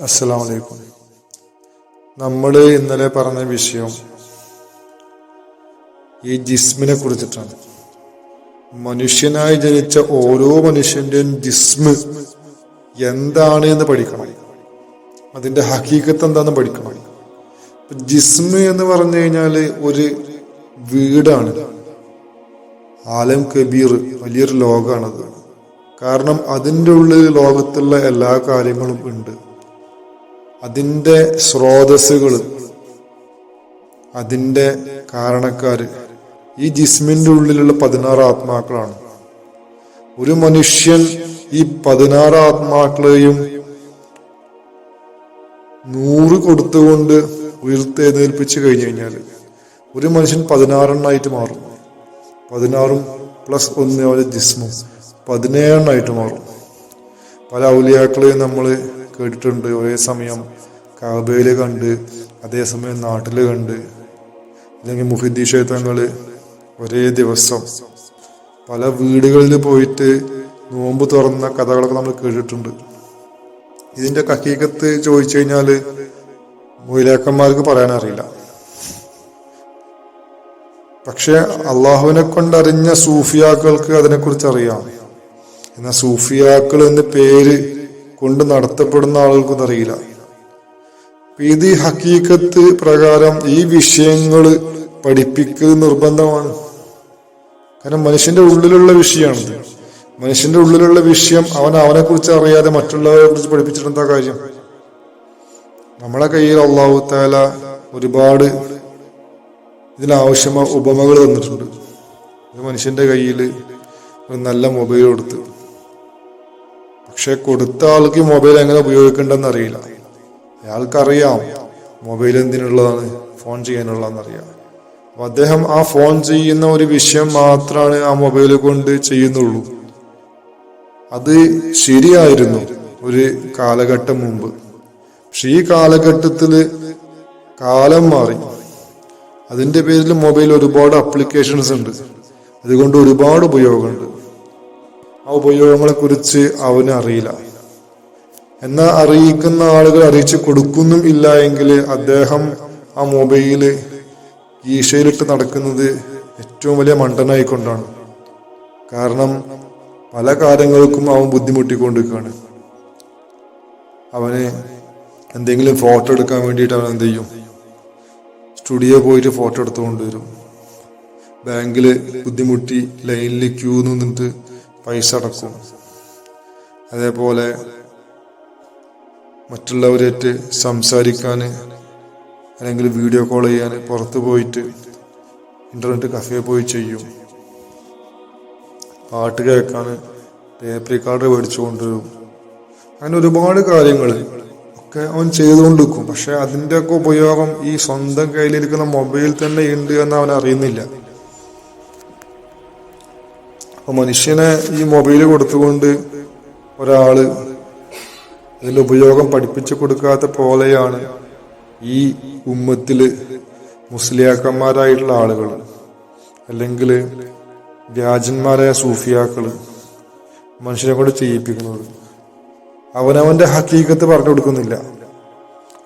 അസ്സലാമു അലൈക്കും നമ്മൾ ഇന്നലെ പറഞ്ഞ വിഷയം ഈ ജിസ്മിനെ കുറിച്ചിട്ടാണ്. മനുഷ്യനായി ജനിച്ച ഓരോ മനുഷ്യന്റെയും ജിസ്മ് എന്താണ് എന്ന് പഠിക്കണം. അതിന്റെ ഹക്കീക്കത്ത് എന്താന്ന് പഠിക്കണം. ജിസ്മ് എന്ന് പറഞ്ഞു കഴിഞ്ഞാൽ ഒരു വീടാണ്. ആലം കബീർ വലിയൊരു ലോകമാണത് കാരണം അതിന്റെ ഉള്ളിൽ ലോകത്തുള്ള എല്ലാ കാര്യങ്ങളും ഉണ്ട്. അതിന്റെ സ്രോതസ്സുകൾ അതിന്റെ കാരണക്കാർ ഈ ജിസ്മിന്റെ ഉള്ളിലുള്ള പതിനാറ് ആത്മാക്കളാണ്. ഒരു മനുഷ്യൻ ഈ പതിനാറ് ആത്മാക്കളെയും നൂറ് കൊടുത്തുകൊണ്ട് ഉയർത്തെഴുന്നേൽപ്പിച്ച് കഴിഞ്ഞു കഴിഞ്ഞാൽ ഒരു മനുഷ്യൻ പതിനാറെണ്ണായിട്ട് മാറും. പതിനാറും പ്ലസ് ഒന്ന് അവരെ ജിസ്മും പതിനേഴെണ്ണായിട്ട് മാറും. പല ഔലിയാക്കളെയും നമ്മൾ കേട്ടിട്ടുണ്ട് ഒരേ സമയം. കാബയിൽ കണ്ട് അതേസമയം നാട്ടിൽ കണ്ട്. അല്ലെങ്കിൽ മുഹിദ്ദി ക്ഷേത്രങ്ങൾ ഒരേ ദിവസം. പല വീടുകളിൽ പോയിട്ട് നോമ്പ് തുറന്ന കഥകളൊക്കെ നമ്മൾ കേട്ടിട്ടുണ്ട്. ഇതിന്റെ കഹീകത്ത് ചോദിച്ചു കഴിഞ്ഞാൽ മൊയിലാക്കന്മാർക്ക് പറയാനറിയില്ല പക്ഷെ അള്ളാഹുവിനെ കൊണ്ടറിഞ്ഞ സൂഫിയാക്കൾക്ക് അതിനെക്കുറിച്ച് അറിയാം. എന്നാൽ സൂഫിയാക്കൾ എന്ന പേര് കൊണ്ട് നടത്തപ്പെടുന്ന ആളുകൾക്കൊന്നും അറിയില്ല അപ്പൊ ഇത് ഹക്കീക്കത്ത് പ്രകാരം ഈ വിഷയങ്ങൾ പഠിപ്പിക്കുന്നത് നിർബന്ധമാണ്. കാരണം മനുഷ്യന്റെ ഉള്ളിലുള്ള വിഷയമാണിത്. മനുഷ്യന്റെ ഉള്ളിലുള്ള വിഷയം അവൻ അവനെ കുറിച്ച് അറിയാതെ മറ്റുള്ളവരെ കുറിച്ച് പഠിപ്പിച്ചിട്ട് എന്താ കാര്യം? നമ്മളെ കയ്യിൽ അള്ളാഹു താല ഒരുപാട് ഇതിനാവശ്യമായ ഉപമകൾ തന്നിട്ടുണ്ട്. മനുഷ്യന്റെ കയ്യിൽ ഒരു നല്ല മൊബൈൽ കൊടുത്ത് പക്ഷെ കൊടുത്ത ആൾക്ക് മൊബൈൽ എങ്ങനെ ഉപയോഗിക്കേണ്ടെന്ന് അറിയില്ല അയാൾക്കറിയാം മൊബൈൽ എന്തിനുള്ളതാണ് ഫോൺ ചെയ്യാനുള്ളതെന്നറിയാം അപ്പൊ അദ്ദേഹം ആ ഫോൺ ചെയ്യുന്ന ഒരു വിഷയം മാത്രമാണ് ആ മൊബൈൽ കൊണ്ട് ചെയ്യുന്നുള്ളൂ. അത് ശരിയായിരുന്നു ഒരു കാലഘട്ടം മുമ്പ്. പക്ഷെ ഈ കാലഘട്ടത്തിൽ കാലം മാറി. അതിന്റെ പേരിൽ മൊബൈൽ ഒരുപാട് അപ്ലിക്കേഷൻസ് ഉണ്ട്. അതുകൊണ്ട് ഒരുപാട് ഉപയോഗമുണ്ട്. ആ ഉപയോഗങ്ങളെ കുറിച്ച് അവന് അറിയില്ല. എന്നാൽ അറിയിക്കുന്ന ആളുകൾ അറിയിച്ചു കൊടുക്കുന്നും ഇല്ല എങ്കിൽ അദ്ദേഹം ആ മൊബൈൽ ഈശയിലിട്ട് നടക്കുന്നത് ഏറ്റവും വലിയ മണ്ടനായിക്കൊണ്ടാണ്. കാരണം പല കാര്യങ്ങൾക്കും അവൻ ബുദ്ധിമുട്ടിക്കൊണ്ടിരിക്കുകയാണ്. അവന് എന്തെങ്കിലും ഫോട്ടോ എടുക്കാൻ വേണ്ടിയിട്ട് അവൻ എന്ത് ചെയ്യും? സ്റ്റുഡിയോ പോയിട്ട് ഫോട്ടോ എടുത്തുകൊണ്ട് വരും ബാങ്കിൽ ബുദ്ധിമുട്ടി ലൈനിൽ ക്യൂ നിന്നിട്ട് പൈസ അടക്കും. അതേപോലെ മറ്റുള്ളവരായിട്ട് സംസാരിക്കാൻ അല്ലെങ്കിൽ വീഡിയോ കോൾ ചെയ്യാൻ പുറത്ത് പോയിട്ട് ഇന്റർനെറ്റ് കഫേ പോയി ചെയ്യും. പാട്ട് കേൾക്കാൻ ടേപ്പ് റെക്കോർഡർ മേടിച്ചു കൊണ്ടുവരും അങ്ങനെ ഒരുപാട് കാര്യങ്ങൾ ഒക്കെ അവൻ ചെയ്തുകൊണ്ടിരിക്കും. പക്ഷെ അതിന്റെയൊക്കെ ഉപയോഗം ഈ സ്വന്തം കയ്യിലിരിക്കുന്ന മൊബൈൽ തന്നെ ഉണ്ട് എന്ന് അവൻ അറിയുന്നില്ല. അപ്പൊ മനുഷ്യനെ ഈ മൊബൈൽ കൊടുത്തുകൊണ്ട് ഒരാൾ ഇതിന്റെ ഉപയോഗം പഠിപ്പിച്ചു കൊടുക്കാത്ത പോലെയാണ് ഈ ഉമ്മത്തിൽ മുസ്ലിയാക്കന്മാരായിട്ടുള്ള ആളുകൾ അല്ലെങ്കിൽ വ്യാജന്മാരായ സൂഫിയാക്കൾ മനുഷ്യനെ കൊണ്ട് ചെയ്യിപ്പിക്കുന്നത്. അവനവന്റെ ഹക്കീക്കത്ത് പറഞ്ഞു കൊടുക്കുന്നില്ല.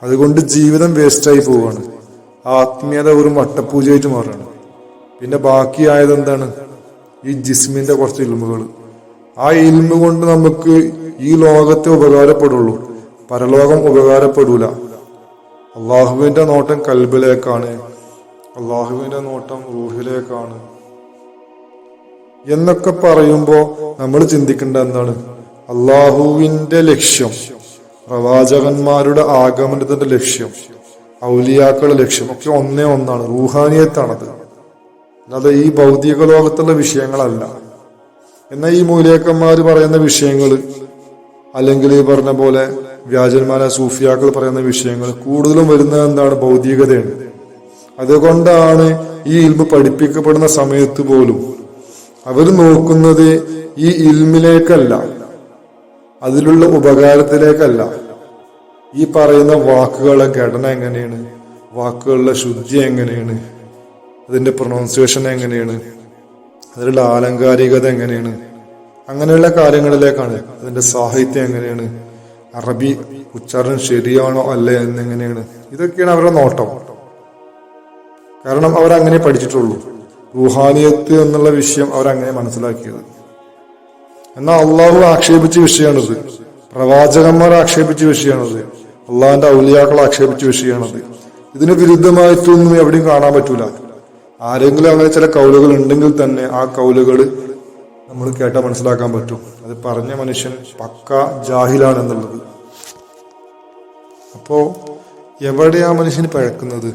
അതുകൊണ്ട് ജീവിതം വേസ്റ്റായി പോവാണ്. ആത്മീയത ഒരു മട്ടപ്പൂജയായിട്ട് മാറുകയാണ്. പിന്നെ ബാക്കിയായത് എന്താണ്? ഈ ജിസ്മിന്റെ കുറച്ച് ഇൽമുകൾ ആ ഇൽമ കൊണ്ട് നമുക്ക് ഈ ലോകത്തെ ഉപകാരപ്പെടുള്ളൂ. പരലോകം ഉപകാരപ്പെടൂല. അള്ളാഹുവിന്റെ നോട്ടം കൽബിലേക്കാണ്. അള്ളാഹുവിന്റെ നോട്ടം റൂഹിലേക്കാണ്. എന്നൊക്കെ പറയുമ്പോൾ നമ്മൾ ചിന്തിക്കേണ്ട എന്താണ്? അള്ളാഹുവിന്റെ ലക്ഷ്യം പ്രവാചകന്മാരുടെ ആഗമനത്തിന്റെ ലക്ഷ്യം ഔലിയാക്കളുടെ ലക്ഷ്യം ഒക്കെ ഒന്നേ ഒന്നാണ്. റൂഹാനിയത്താണത്. അല്ലാതെ ഈ ഭൗതിക ലോകത്തുള്ള വിഷയങ്ങളല്ല. എന്നാൽ ഈ മൂലിയക്കന്മാർ പറയുന്ന വിഷയങ്ങൾ അല്ലെങ്കിൽ ഈ പറഞ്ഞ പോലെ വ്യാജന്മാരെ സൂഫിയാക്കൾ പറയുന്ന വിഷയങ്ങൾ കൂടുതലും വരുന്നത് എന്താണ്? ഭൗതികതയാണ്. അതുകൊണ്ടാണ് ഈ ഇൽമ പഠിപ്പിക്കപ്പെടുന്ന സമയത്ത് പോലും അവർ നോക്കുന്നത് ഈ ഇൽമിലേക്കല്ല അതിലുള്ള ഉപകാരത്തിലേക്കല്ല. ഈ പറയുന്ന വാക്കുകളുടെ ഘടന എങ്ങനെയാണ്? വാക്കുകളുടെ ശുദ്ധി എങ്ങനെയാണ്? അതിന്റെ പ്രൊണൗൺസിയേഷൻ എങ്ങനെയാണ്? അതിലുള്ള ആലങ്കാരികത എങ്ങനെയാണ്? അങ്ങനെയുള്ള കാര്യങ്ങളിലേക്കാണ്. അതിന്റെ സാഹിത്യം എങ്ങനെയാണ്? അറബി ഉച്ചാരണം ശരിയാണോ അല്ലേ എന്നെങ്ങനെയാണ്? ഇതൊക്കെയാണ് അവരുടെ നോട്ടം. കാരണം അവരങ്ങനെ പഠിച്ചിട്ടുള്ളൂ. റുഹാനിയത്ത് എന്നുള്ള വിഷയം അവരങ്ങനെ മനസ്സിലാക്കിയത്. എന്നാൽ അള്ളാഹു ആക്ഷേപിച്ച വിഷയമാണിത്. പ്രവാചകന്മാർ ആക്ഷേപിച്ച വിഷയമാണിത്. അള്ളാഹിന്റെ ഔലിയാക്കൾ ആക്ഷേപിച്ച വിഷയമാണിത്. ഇതിന് വിരുദ്ധമായിട്ടൊന്നും എവിടെയും കാണാൻ പറ്റൂല. ആരെങ്കിലും അങ്ങനെ ചില കൗലുകൾ ഉണ്ടെങ്കിൽ തന്നെ ആ കൗലുകൾ നമ്മൾ കേട്ടാൽ മനസ്സിലാക്കാൻ പറ്റും. അത് പറഞ്ഞ മനുഷ്യൻ പക്ക ജാഹിലാണെന്നുള്ളത്. അപ്പോ ആ മനുഷ്യന് പഴക്കുന്നത്?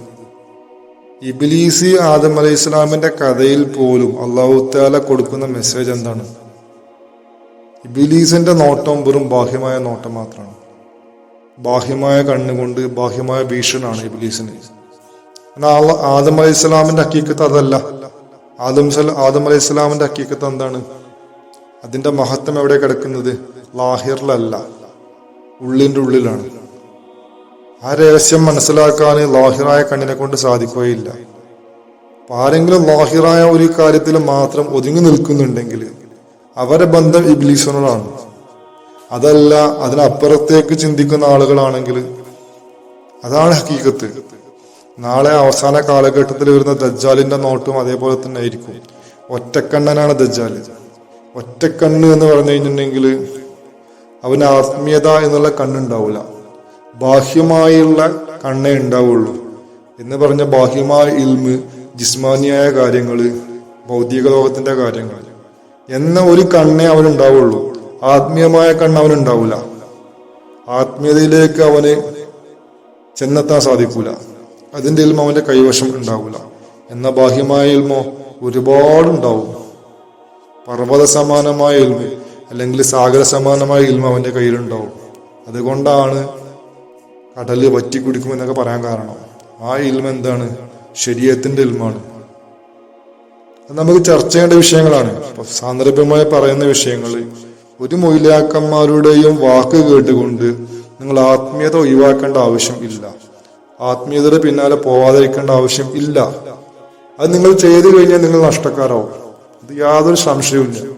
ഇബിലീസി ആദം അലൈഹി ഇസ്ലാമിന്റെ കഥയിൽ പോലും അള്ളാഹു താല കൊടുക്കുന്ന മെസ്സേജ് എന്താണ്? ഇബിലീസിന്റെ നോട്ടം വെറും ബാഹ്യമായ നോട്ടം മാത്രമാണ്. ബാഹ്യമായ കണ്ണുകൊണ്ട് ബാഹ്യമായ ഭീഷണാണ് ഇബിലീസിന്. എന്നാൽ ആദം അലൈഹി ഇസ്ലാമിന്റെ ഹക്കീക്കത്ത് അതല്ല. ആദം ആദം അലൈഹി ഇസ്ലാമിന്റെ ഹക്കീക്കത്ത് എന്താണ്? അതിന്റെ മഹത്വം എവിടെ കിടക്കുന്നത്? ലാഹിറിലല്ല. ഉള്ളിന്റെ ഉള്ളിലാണ്. ആ രഹസ്യം മനസ്സിലാക്കാൻ ലാഹിറായ കണ്ണിനെ കൊണ്ട് സാധിക്കുകയില്ല. ആരെങ്കിലും ലാഹിറായ ഒരു കാര്യത്തിൽ മാത്രം ഒതുങ്ങി നിൽക്കുന്നുണ്ടെങ്കിൽ അവരെ ബന്ധം ഇബ്ലീസിനോടാണ്. അതല്ല അതിനപ്പുറത്തേക്ക് ചിന്തിക്കുന്ന ആളുകളാണെങ്കിൽ അതാണ് ഹക്കീക്കത്ത്. നാളെ അവസാന കാലഘട്ടത്തിൽ വരുന്ന ദജ്ജാലിന്റെ നോട്ടും അതേപോലെ തന്നെ ആയിരിക്കും. ഒറ്റക്കണ്ണനാണ് ദജ്ജാൽ. ഒറ്റക്കണ്ണ് എന്ന് പറഞ്ഞു കഴിഞ്ഞിട്ടുണ്ടെങ്കിൽ അവന് ആത്മീയത എന്നുള്ള കണ്ണുണ്ടാവില്ല ബാഹ്യമായുള്ള കണ്ണേ ഉണ്ടാവുള്ളൂ. എന്ന് പറഞ്ഞ ബാഹ്യമായ ഇൽമ് ജിസ്മാനിയായ കാര്യങ്ങൾ ഭൗതിക ലോകത്തിന്റെ കാര്യങ്ങൾ എന്ന ഒരു കണ്ണേ അവനുണ്ടാവുള്ളൂ. ആത്മീയമായ കണ്ണ് അവനുണ്ടാവില്ല ആത്മീയതയിലേക്ക് അവന് ചെന്നെത്താൻ സാധിക്കൂല. അതിന്റെ ഇൽമ അവന്റെ കൈവശം ഉണ്ടാവില്ല എന്ന ബാഹ്യമായ ഇൽമോ ഒരുപാടുണ്ടാവും. പർവത സമാനമായ ഇൽമ അല്ലെങ്കിൽ സാഗര സമാനമായ ഇൽമ അവന്റെ കയ്യിലുണ്ടാവും. അതുകൊണ്ടാണ് കടൽ വറ്റി കുടിക്കും എന്നൊക്കെ പറയാൻ കാരണം. ആ ഇൽമ എന്താണ്? ശരീരത്തിന്റെ ഇൽമാണ് അത് നമുക്ക് ചർച്ച ചെയ്യേണ്ട വിഷയങ്ങളാണ്. സാന്ദർഭ്യമായി പറയുന്ന വിഷയങ്ങൾ. ഒരു മൊയിലാക്കന്മാരുടെയും വാക്ക് കേട്ടുകൊണ്ട് നിങ്ങൾ ആത്മീയത ഒഴിവാക്കേണ്ട ആവശ്യം ഇല്ല. ആത്മീയതയുടെ പിന്നാലെ പോവാതിരിക്കേണ്ട ആവശ്യം ഇല്ല. അത് നിങ്ങൾ ചെയ്തു കഴിഞ്ഞാൽ നിങ്ങൾ നഷ്ടക്കാരാവും. അത് യാതൊരു സംശയവുമില്ല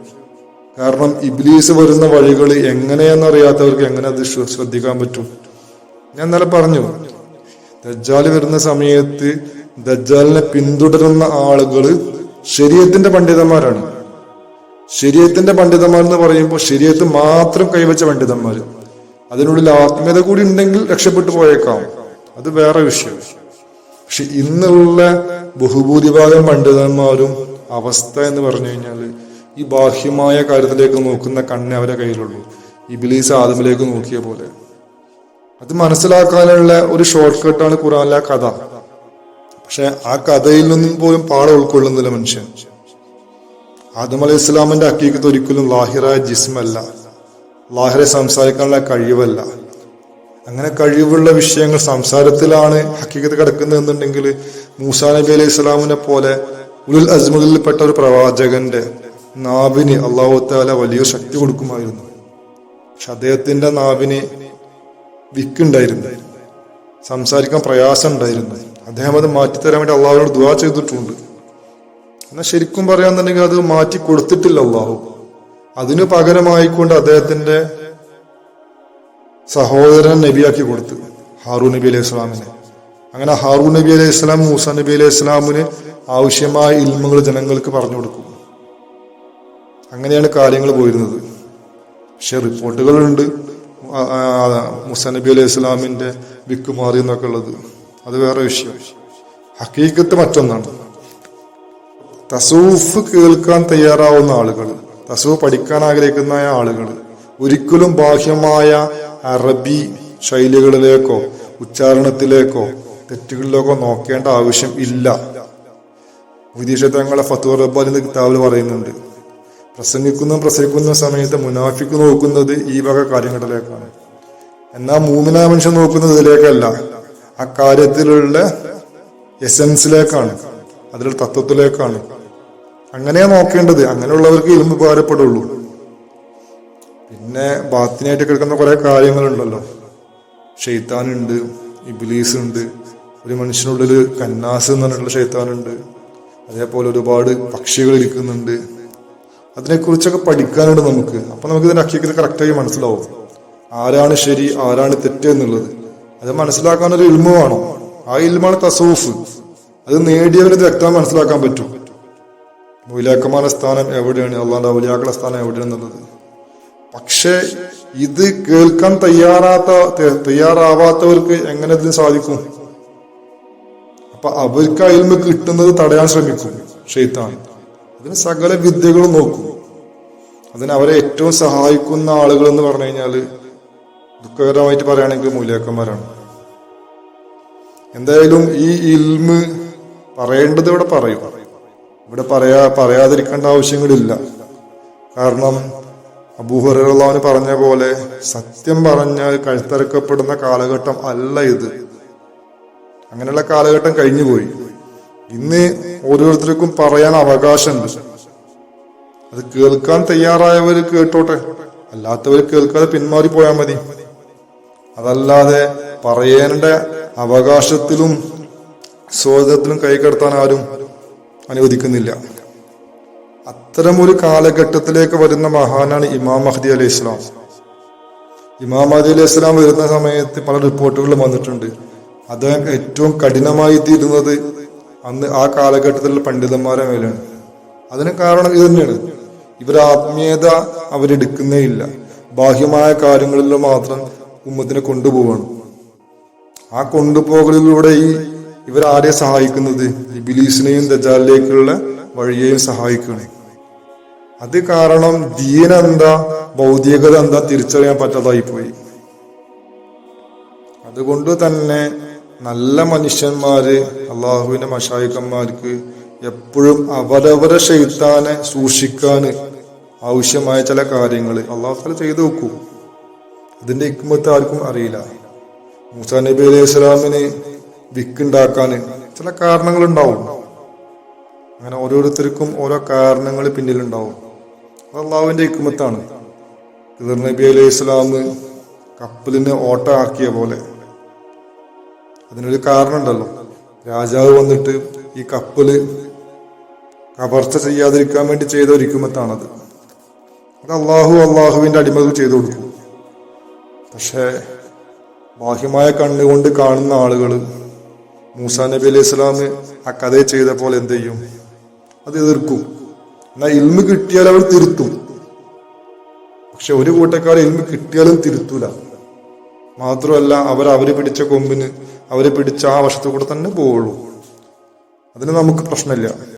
കാരണം ഇബ്ലീസ് വരുന്ന വഴികൾ എങ്ങനെയെന്നറിയാത്തവർക്ക് എങ്ങനെ അത് ശ്ര- ശ്രദ്ധിക്കാൻ പറ്റും? ഞാൻ ഇന്നലെ പറഞ്ഞു ദജ്ജാൽ വരുന്ന സമയത്ത് ദജ്ജാലിനെ പിന്തുടരുന്ന ആളുകൾ ശരീരത്തിന്റെ പണ്ഡിതന്മാരാണ്. ശരീരത്തിന്റെ പണ്ഡിതന്മാർ എന്ന് പറയുമ്പോൾ ശരീരത്ത് മാത്രം കൈവച്ച പണ്ഡിതന്മാർ അതിനുള്ളിൽ ആത്മീയത കൂടി ഉണ്ടെങ്കിൽ രക്ഷപ്പെട്ടു പോയേക്കാം. അത് വേറെ വിഷയം. പക്ഷെ ഇന്നുള്ള ബഹുഭൂരിഭാഗം പണ്ഡിതന്മാരും അവസ്ഥ എന്ന് പറഞ്ഞു കഴിഞ്ഞാൽ ഈ ബാഹ്യമായ കാര്യത്തിലേക്ക് നോക്കുന്ന കണ്ണ് അവരെ കയ്യിലുള്ളൂ. ഇബിലീസ് ആദമിലേക്ക് നോക്കിയ പോലെ. അത് മനസ്സിലാക്കാനുള്ള ഒരു ഷോർട്ട് കട്ടാണ് ഖുറാനിലെ കഥ. പക്ഷെ ആ കഥയിൽ നിന്നും പോലും പാടെ ഉൾക്കൊള്ളുന്നില്ല മനുഷ്യൻ. ആദം അലൈഹി ഇസ്ലാമിന്റെ അക്കീക്കത്ത് ഒരിക്കലും ലാഹിറായ ജിസ്മല്ല. ലാഹിറെ സംസാരിക്കാനുള്ള കഴിവല്ല. അങ്ങനെ കഴിവുള്ള വിഷയങ്ങൾ സംസാരത്തിലാണ് ഹക്കീക്കത്ത് കിടക്കുന്നതെന്നുണ്ടെങ്കിൽ മൂസാ നബി അലൈഹി ഇസ്ലാമിനെ പോലെ ഉലുൽ അസ്മുലിൽപ്പെട്ട ഒരു പ്രവാചകന്റെ നാവിന് അള്ളാഹു താല വലിയ ശക്തി കൊടുക്കുമായിരുന്നു. പക്ഷെ അദ്ദേഹത്തിന്റെ നാവിന് വിക്കുണ്ടായിരുന്നു. സംസാരിക്കാൻ പ്രയാസം ഉണ്ടായിരുന്നു അദ്ദേഹം അത് മാറ്റിത്തരാൻ വേണ്ടി അള്ളാഹുവിനോട് ദുവാ ചെയ്തിട്ടുണ്ട്. എന്നാൽ ശരിക്കും പറയാന്നുണ്ടെങ്കിൽ അത് മാറ്റി കൊടുത്തിട്ടില്ല അള്ളാഹു അതിനു പകരമായിക്കൊണ്ട് അദ്ദേഹത്തിന്റെ സഹോദരൻ നബിയാക്കി കൊടുത്തു ഹാറൂ നബി അലൈഹി ഇസ്ലാമിനെ അങ്ങനെ ഹാറൂ നബി അലൈഹി ഇസ്ലാം മൂസ നബി അലൈഹി ഇസ്ലാമിന് ആവശ്യമായ ഇൽമുകൾ ജനങ്ങൾക്ക് പറഞ്ഞു കൊടുക്കും. അങ്ങനെയാണ് കാര്യങ്ങൾ പോയിരുന്നത്. പക്ഷെ റിപ്പോർട്ടുകളുണ്ട് മൂസ നബി അലൈഹി ഇസ്ലാമിന്റെ വിക്ക് മാറി എന്നൊക്കെ ഉള്ളത്. അത് വേറെ വിഷയം. ഹക്കീക്കത്ത് മറ്റൊന്നാണ്. തസൂഫ് കേൾക്കാൻ തയ്യാറാവുന്ന ആളുകൾ തസൂഫ് പഠിക്കാൻ ആഗ്രഹിക്കുന്ന ആളുകൾ ഒരിക്കലും ബാഹ്യമായ അറബി ശൈലികളിലേക്കോ ഉച്ചാരണത്തിലേക്കോ തെറ്റുകളിലേക്കോ നോക്കേണ്ട ആവശ്യം ഇല്ല. വിദേശ തങ്ങളെ ഫത്തുവ കിതാബിൽ പറയുന്നുണ്ട്. പ്രസംഗിക്കുന്ന പ്രസംഗിക്കുന്ന സമയത്ത് മുനാഫിക്ക് നോക്കുന്നത് ഈ വക കാര്യങ്ങളിലേക്കാണ്. എന്നാൽ മൂമിന മനുഷ്യൻ നോക്കുന്നത് ഇതിലേക്കല്ല. ആ കാര്യത്തിലുള്ള എസൻസിലേക്കാണ്. അതിലുള്ള തത്വത്തിലേക്കാണ്. അങ്ങനെയാ നോക്കേണ്ടത്. അങ്ങനെയുള്ളവർക്ക് ഇരുമ്പ് ഉപകാരപ്പെടുള്ളൂ. പിന്നെ ബാത്തിനായിട്ട് കിടക്കുന്ന കുറെ കാര്യങ്ങളുണ്ടല്ലോ. ഷെയ്ത്താനുണ്ട് ഇബിലീസ് ഉണ്ട് ഒരു മനുഷ്യനുള്ളിൽ കന്നാസ് എന്ന് പറഞ്ഞിട്ടുള്ള ഷെയ്ത്താനുണ്ട് അതേപോലെ ഒരുപാട് പക്ഷികൾ ഇരിക്കുന്നുണ്ട്. അതിനെക്കുറിച്ചൊക്കെ പഠിക്കാനുണ്ട് നമുക്ക്. അപ്പൊ നമുക്ക് ഇതിന്റെ അക്കിയത്തിൽ കറക്റ്റായി മനസ്സിലാവും. ആരാണ് ശരി ആരാണ് തെറ്റ് എന്നുള്ളത്. അത് മനസ്സിലാക്കാൻ ഒരു ഇൽമ വേണം. ആ ഇൽമാണ് തസൂഫ്. അത് നേടിയവന് വ്യക്തമായി മനസ്സിലാക്കാൻ പറ്റും. മൊയിലാക്കന്മാരുടെ സ്ഥാനം എവിടെയാണ്? അള്ളാന്റെ ഔലിയാക്കളുടെ സ്ഥാനം എവിടെയാണെന്നുള്ളത്. പക്ഷെ ഇത് കേൾക്കാൻ തയ്യാറാത്ത തയ്യാറാവാത്തവർക്ക് എങ്ങനെ ഇതിന് സാധിക്കും? അപ്പൊ അവർക്ക് അയൽമ കിട്ടുന്നത് തടയാൻ ശ്രമിക്കും ഷെയ്ത്താൻ അതിന് സകല വിദ്യകളും നോക്കും. അതിന് അവരെ ഏറ്റവും സഹായിക്കുന്ന ആളുകൾ എന്ന് പറഞ്ഞു കഴിഞ്ഞാൽ ദുഃഖകരമായിട്ട് പറയുകയാണെങ്കിൽ മൂല്യാക്കന്മാരാണ്. എന്തായാലും ഈ ഇൽമ് പറയേണ്ടത് ഇവിടെ പറയും. ഇവിടെ പറയാ പറയാതിരിക്കേണ്ട ആവശ്യങ്ങളില്ല. കാരണം അബൂഹുറാന് പറഞ്ഞ പോലെ സത്യം പറഞ്ഞാൽ കഴുത്തറക്കപ്പെടുന്ന കാലഘട്ടം അല്ല ഇത്. അങ്ങനെയുള്ള കാലഘട്ടം കഴിഞ്ഞുപോയി ഇന്ന് ഓരോരുത്തർക്കും പറയാൻ അവകാശമുണ്ട്. അത് കേൾക്കാൻ തയ്യാറായവർ കേട്ടോട്ടെ. അല്ലാത്തവർ കേൾക്കാതെ പിന്മാറി പോയാൽ മതി. അതല്ലാതെ പറയേണ്ട അവകാശത്തിലും സ്വാതന്ത്ര്യത്തിലും കൈകടത്താൻ ആരും അനുവദിക്കുന്നില്ല. അത്തരമൊരു കാലഘട്ടത്തിലേക്ക് വരുന്ന മഹാനാണ് ഇമാം മഹദി അലി ഇസ്ലാം ഇമാം മഹദി അലി ഇസ്ലാം വരുന്ന സമയത്ത് പല റിപ്പോർട്ടുകളും വന്നിട്ടുണ്ട്. അദ്ദേഹം ഏറ്റവും കഠിനമായി തീരുന്നത് അന്ന് ആ കാലഘട്ടത്തിലുള്ള പണ്ഡിതന്മാരെ മേലാണ്. അതിന് കാരണം ഇത് തന്നെയാണ്. ഇവർ ആത്മീയത അവരെടുക്കുന്നേ ഇല്ല. ബാഹ്യമായ കാര്യങ്ങളിൽ മാത്രം ഉമ്മത്തിനെ കൊണ്ടുപോവാണ്. ആ കൊണ്ടുപോകലിലൂടെ ഈ ഇവരാരെ സഹായിക്കുന്നത്? ഈ ബിലീസിനെയും ദജാലിലേക്കുള്ള വഴിയെയും സഹായിക്കുകയാണ്. അത് കാരണം ദീൻ എന്താ ഭൗതികത എന്താ തിരിച്ചറിയാൻ പറ്റാതായി പോയി അതുകൊണ്ട് തന്നെ നല്ല മനുഷ്യന്മാര് അള്ളാഹുവിന്റെ മഷായിക്കന്മാർക്ക് എപ്പോഴും അവരവരെ ഷെയ്ത്താനെ സൂക്ഷിക്കാന് ആവശ്യമായ ചില കാര്യങ്ങൾ അള്ളാഹു ചെയ്തു വെക്കൂ. അതിന്റെ ഇക്മത്ത് ആർക്കും അറിയില്ല. മൂസാ നബി അലൈഹി സ്വലാമിന് വിക്കുണ്ടാക്കാൻ ചില കാരണങ്ങളുണ്ടാവും. അങ്ങനെ ഓരോരുത്തർക്കും ഓരോ കാരണങ്ങൾ പിന്നിലുണ്ടാവും. അത് അള്ളാഹുവിന്റെ ഇക്കുമത്താണ് നബി അലൈഹി ഇസ്ലാം കപ്പലിന് ഓട്ട ആക്കിയ പോലെ. അതിനൊരു കാരണമുണ്ടല്ലോ. രാജാവ് വന്നിട്ട് ഈ കപ്പൽ കവർച്ച ചെയ്യാതിരിക്കാൻ വേണ്ടി ചെയ്ത ഒരു ഇക്കുമത്താണത് അത് അള്ളാഹു അള്ളാഹുവിന്റെ അടിമകൾ ചെയ്തു കൊടുക്കും. പക്ഷേ ബാഹ്യമായ കണ്ണുകൊണ്ട് കാണുന്ന ആളുകൾ മൂസാ നബി അലൈഹി ഇസ്ലാം ആ കഥയെ ചെയ്ത പോലെ എന്ത് ചെയ്യും? അത് എതിർക്കും. എന്നാൽ ഇൽമ് കിട്ടിയാൽ അവർ തിരുത്തും. പക്ഷെ ഒരു കൂട്ടക്കാർ ഇൽമ് കിട്ടിയാലും തിരുത്തൂല. മാത്രമല്ല അവർ അവർ പിടിച്ച കൊമ്പിന് അവർ പിടിച്ച ആ വശത്തു കൂടെ തന്നെ പോവുള്ളൂ. അതിന് നമുക്ക് പ്രശ്നമില്ല.